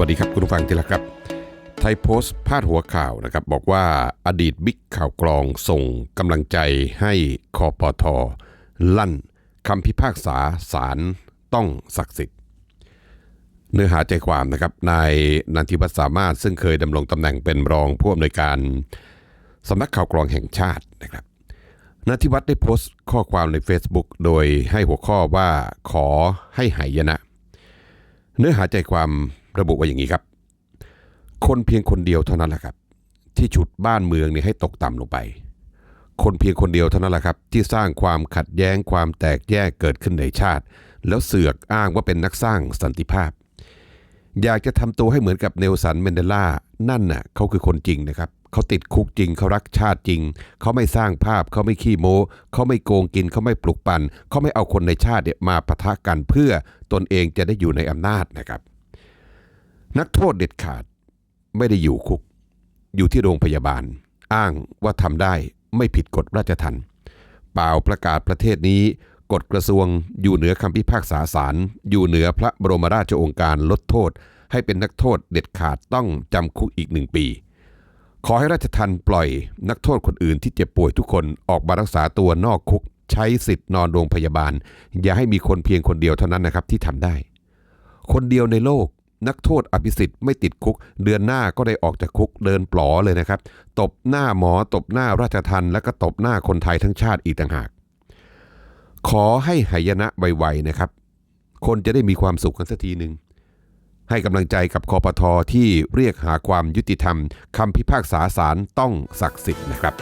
วัสดีครับคุณผู้ฟังที่รักครับ ไทยโพสต์พาดหัวข่าวนะครับ บอกว่าอดีตบิ๊กข่าวกรองส่งกำลังใจให้คอปทอลั่นคำพิพากษาศาลต้องศักดิ์สิทธิ์ เนื้อหาใจความนะครับนายนันทิวัฒน์สามารถซึ่งเคยดำรงตำแหน่งเป็นรองผู้อำนวยการสำนักข่าวกรองแห่งชาตินะครับนันทิวัฒน์ได้โพสต์ข้อความใน Facebook โดยให้หัวข้อว่าขอให้หายนะ เนื้อหาใจความ ระบุว่าอย่างนี้ครับ คนเพียงคนเดียวเท่านั้นแหละครับ ที่ฉุดบ้านเมืองเนี่ยให้ตกต่ำลงไป คนเพียงคนเดียวเท่านั้นแหละครับ ที่สร้างความขัดแย้งความแตกแยกเกิดขึ้นในชาติ แล้วเสือกอ้างว่าเป็นนักสร้างสันติภาพ อยากจะทำตัวให้เหมือนกับเนลสันเมนเดลานั่นน่ะเขาคือคนจริงนะครับเขาติดคุกจริงเขารักชาติจริง เขาไม่สร้างภาพเขาไม่ขี้โม้เขาไม่โกงกินเขาไม่ปลุกปั่นเขาไม่เอาคนในชาติเนี่ยมาปะทะกันเพื่อตนเองจะได้อยู่ในอำนาจนะครับ นักโทษเด็ดขาดไม่ได้อยู่คุก อยู่ที่โรงพยาบาล อ้างว่าทำได้ไม่ผิดกฎราชทัณฑ์เปล่าประกาศประเทศนี้ กฎกระทรวงอยู่เหนือคำพิพากษาศาลอยู่เหนือพระบรมราชโองการลดโทษ ให้เป็นนักโทษเด็ดขาดต้องจำคุกอีกหนึ่งปี ขอให้ราชทัณฑ์ปล่อยนักโทษคนอื่นที่เจ็บป่วยทุกคนออกมารักษาตัวนอกคุก ใช้สิทธิ์นอนโรงพยาบาล อย่าให้มีคนเพียงคนเดียวเท่านั้นนะครับที่ทำได้ คนเดียวในโลก นักโทษอภิสิทธิ์ไม่ติดคุก เดือนหน้าก็ได้ออกจากคุกเดินปลอเลยนะครับ ตบหน้าหมอตบหน้าราชทันแล้วก็ตบหน้าคนไทยทั้งชาติอีกต่างหาก ขอให้หายนะไวๆนะครับ คนจะได้มีความสุขกันสักทีหนึ่งให้กำลังใจกับคอปทอที่เรียกหาความยุติธรรมคำพิพากษาศาลต้องศักดิ์สิทธิ์นะครับ